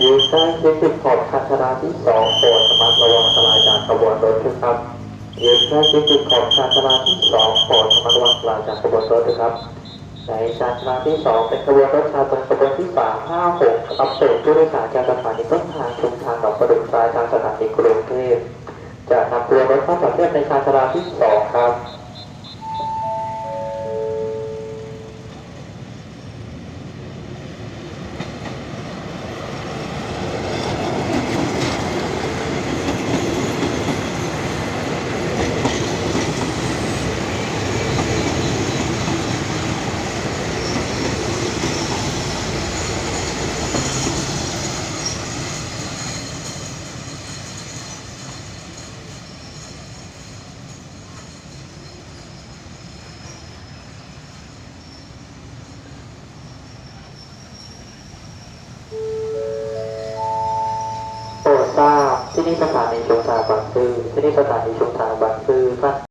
ใกล้เคียงจุดขอบคันธราที่สองโปรดระมัดระวังอันตรายจากขบวนรถด้วยครับยืนใกล้เคียงจุดขอบคันธราที่สองโปรดระมัดระวังอันตรายจากขบวนรถด้วยครับในชานชาลาที่สองเป็นขบวนรถชาตนขบวนที่สามห้าหกอับเดตผู้โดยสารจากสถานีต้นทางชุมทางหนองประดุกซ้ายทางสถานีกรุงเทพจะนำตัวรถเข้าจอ ที่นี่สถานีชุมทางบางซื่อที่นี่สถานีชุมทาง